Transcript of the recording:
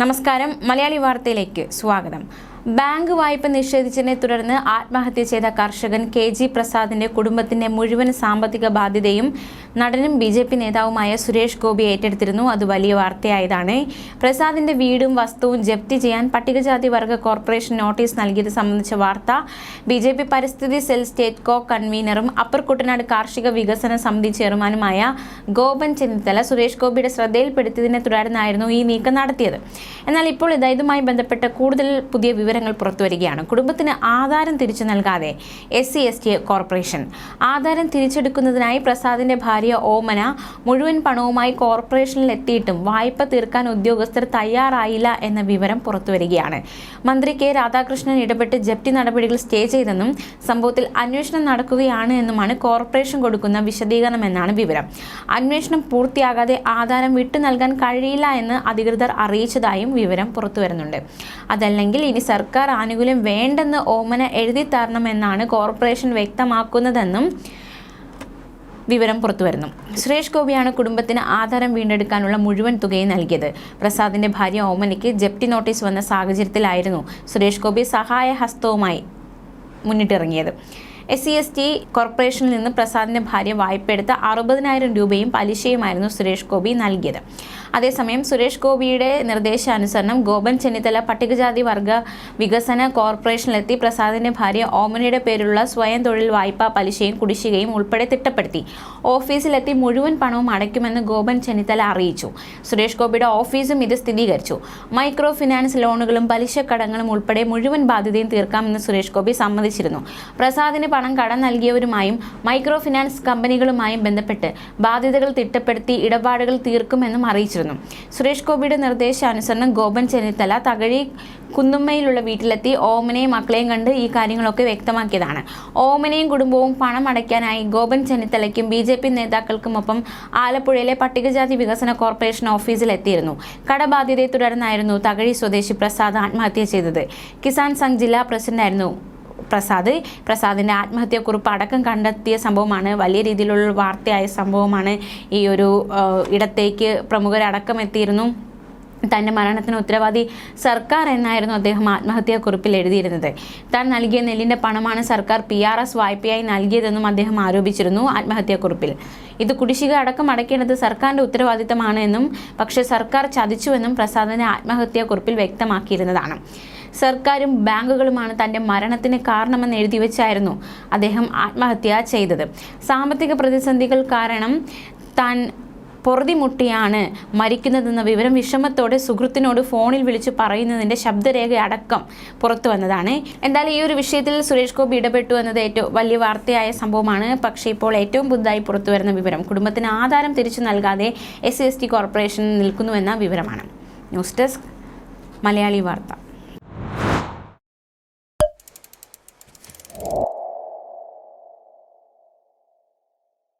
നമസ്കാരം. മലയാളി വാർത്തയിലേക്ക് സ്വാഗതം. ബാങ്ക് വായ്പ നിഷേധിച്ചതിനെ തുടർന്ന് ആത്മഹത്യ ചെയ്ത കർഷകൻ കെ ജി പ്രസാദിന്റെ കുടുംബത്തിന്റെ മുഴുവൻ സാമ്പത്തിക ബാധ്യതയും നടനും ബി ജെ പി നേതാവുമായ സുരേഷ് ഗോപി ഏറ്റെടുത്തിരുന്നു. അത് വലിയ വാർത്തയായതാണ്. പ്രസാദിന്റെ വീടും വസ്തുവും ജപ്തി ചെയ്യാൻ പട്ടികജാതി വർഗ കോർപ്പറേഷൻ നോട്ടീസ് നൽകിയത് സംബന്ധിച്ച വാർത്ത. ബി ജെ പി പരിസ്ഥിതി സെൽ സ്റ്റേറ്റ് കോ കൺവീനറും അപ്പർ കുട്ടനാട് കാർഷിക വികസന സമിതി ചെയർമാനുമായ ഗോപൻ ചെന്നിത്തല സുരേഷ് ഗോപിയുടെ ശ്രദ്ധയിൽപ്പെടുത്തിയതിനെ തുടർന്നായിരുന്നു ഈ നീക്കം നടത്തിയത്. എന്നാൽ ഇപ്പോൾ ഇതാ ഇതുമായി ബന്ധപ്പെട്ട കൂടുതൽ പുതിയ വിവരങ്ങൾ പുറത്തുവരികയാണ് കുടുംബത്തിന് ആധാരം തിരിച്ചു നൽകാതെ S C S T corporation. ആധാരം തിരിച്ചെടുക്കുന്നതിനായി പ്രസാദിന്റെ ഭാര്യ ഓമന മുഴുവൻ പണവുമായി കോർപ്പറേഷനിൽ എത്തിയിട്ടും വായ്പ തീർക്കാൻ ഉദ്യോഗസ്ഥർ തയ്യാറായില്ല എന്ന വിവരം പുറത്തുവരികയാണ്. മന്ത്രി കെ രാധാകൃഷ്ണൻ ഇടപെട്ട് ജപ്തി നടപടികൾ സ്റ്റേ ചെയ്തെന്നും സംഭവത്തിൽ അന്വേഷണം നടക്കുകയാണ് എന്നുമാണ് കോർപ്പറേഷൻ കൊടുക്കുന്ന വിശദീകരണം എന്നാണ് വിവരം. അന്വേഷണം പൂർത്തിയാകാതെ ആധാരം വിട്ടു നൽകാൻ കഴിയില്ല എന്ന് അധികൃതർ അറിയിച്ചതായും വിവരം പുറത്തുവരുന്നുണ്ട്. അതല്ലെങ്കിൽ ഇനി സർക്കാർ ആനുകൂല്യം വേണ്ടെന്ന് ഓമന എഴുതി തരണമെന്നാണ് കോർപ്പറേഷൻ വ്യക്തമാക്കുന്നതെന്നും വിവരം പുറത്തുവരുന്നു. സുരേഷ് ഗോപിയാണ് കുടുംബത്തിന് ആധാരം വീണ്ടെടുക്കാനുള്ള മുഴുവൻ തുകയും നൽകിയത്. പ്രസാദിന്റെ ഭാര്യ ഓമനയ്ക്ക് ജപ്തി നോട്ടീസ് വന്ന സാഹചര്യത്തിലായിരുന്നു സുരേഷ് ഗോപി സഹായ ഹസ്തവുമായി മുന്നിട്ടിറങ്ങിയത്. എസ് സി എസ് ടി കോർപ്പറേഷനിൽ നിന്ന് പ്രസാദിന്റെ ഭാര്യ വായ്പയെടുത്ത അറുപതിനായിരം രൂപയും പലിശയുമായിരുന്നു സുരേഷ് ഗോപി നൽകിയത്. അതേസമയം സുരേഷ് ഗോപിയുടെ നിർദ്ദേശാനുസരണം ഗോപൻ ചെന്നിത്തല പട്ടികജാതി വർഗ വികസന കോർപ്പറേഷനിലെത്തി പ്രസാദിന്റെ ഭാര്യ ഓമനയുടെ പേരിലുള്ള സ്വയം തൊഴിൽ വായ്പ പലിശയും കുടിശ്ശികയും ഉൾപ്പെടെ തിട്ടപ്പെടുത്തി. ഓഫീസിലെത്തി മുഴുവൻ പണവും അടയ്ക്കുമെന്ന് ഗോപൻ ചെന്നിത്തല അറിയിച്ചു. സുരേഷ് ഗോപിയുടെ ഓഫീസും ഇത് സ്ഥിരീകരിച്ചു. മൈക്രോ ഫിനാൻസ് ലോണുകളും പലിശക്കടങ്ങളും ഉൾപ്പെടെ മുഴുവൻ ബാധ്യതയും തീർക്കാമെന്ന് സുരേഷ് ഗോപി സമ്മതിച്ചിരുന്നു. പ്രസാദിന് പണം കടം നൽകിയവരുമായും മൈക്രോ ഫിനാൻസ് കമ്പനികളുമായും ബന്ധപ്പെട്ട് ബാധ്യതകൾ തിട്ടപ്പെടുത്തി ഇടപാടുകൾ തീർക്കുമെന്നും അറിയിച്ചിരുന്നു. സുരേഷ് ഗോപിയുടെ നിർദ്ദേശാനുസരണം ഗോപൻ ചെന്നിത്തല തകഴി കുന്നുമ്മയിലുള്ള വീട്ടിലെത്തി ഓമനെയും മക്കളെയും കണ്ട് ഈ കാര്യങ്ങളൊക്കെ വ്യക്തമാക്കിയതാണ്. ഓമനയും കുടുംബവും പണം അടയ്ക്കാനായി ഗോപൻ ചെന്നിത്തലയ്ക്കും ബി ജെ പി നേതാക്കൾക്കുമൊപ്പം ആലപ്പുഴയിലെ പട്ടികജാതി വികസന കോർപ്പറേഷൻ ഓഫീസിൽ എത്തിയിരുന്നു കടബാധ്യതയെ തുടർന്നായിരുന്നു തകഴി സ്വദേശി പ്രസാദ് ആത്മഹത്യ ചെയ്തത്. കിസാൻ സംഘ് ജില്ലാ പ്രസിഡന്റായിരുന്നു പ്രസാദ്. പ്രസാദിന്റെ ആത്മഹത്യക്കുറിപ്പ് അടക്കം കണ്ടെത്തിയ സംഭവമാണ്. വലിയ രീതിയിലുള്ള വാർത്തയായ സംഭവമാണ് ഈ ഒരു ഇടത്തേക്ക് പ്രമുഖരടക്കം എത്തിയിരുന്നു. തന്റെ മരണത്തിന് ഉത്തരവാദി സർക്കാർ എന്നായിരുന്നു അദ്ദേഹം ആത്മഹത്യാക്കുറിപ്പിൽ എഴുതിയിരുന്നത്. താൻ നൽകിയ നെല്ലിന്റെ പണമാണ് സർക്കാർ പി ആർ എസ് വായ്പയായി നൽകിയതെന്നും അദ്ദേഹം ആരോപിച്ചിരുന്നു ആത്മഹത്യാക്കുറിപ്പിൽ ഇത് കുടിശ്ശിക അടക്കം അടയ്ക്കേണ്ടത് സർക്കാരിന്റെ ഉത്തരവാദിത്തമാണ് എന്നും പക്ഷേ സർക്കാർ ചതിച്ചുവെന്നും പ്രസാദിന്റെ ആത്മഹത്യാക്കുറിപ്പിൽ വ്യക്തമാക്കിയിരുന്നതാണ്. സർക്കാരും ബാങ്കുകളുമാണ് തന്റെ മരണത്തിന് കാരണമെന്ന് എഴുതി വെച്ചായിരുന്നു അദ്ദേഹം ആത്മഹത്യ ചെയ്തത്. സാമ്പത്തിക പ്രതിസന്ധികൾ കാരണം താൻ പൊറുതിമുട്ടിയാണ് മരിക്കുന്നതെന്ന വിവരം വിഷമത്തോടെ സുഹൃത്തിനോട് ഫോണിൽ വിളിച്ച് പറയുന്നതിന്റെ ശബ്ദരേഖ അടക്കം പുറത്തു വന്നതാണ്. എന്തായാലും ഈ ഒരു വിഷയത്തിൽ സുരേഷ് ഗോപി ഇടപെട്ടു എന്നത് ഏറ്റവും വലിയ വാർത്തയായ സംഭവമാണ്. പക്ഷേ ഇപ്പോൾ ഏറ്റവും പുതുതായി പുറത്തു വരുന്ന വിവരം കുടുംബത്തിന് ആധാരം തിരിച്ചു നൽകാതെ S C S T corporation നിൽക്കുന്നുവെന്ന വിവരമാണ്. ന്യൂസ് ഡെസ്ക് മലയാളി വാർത്ത.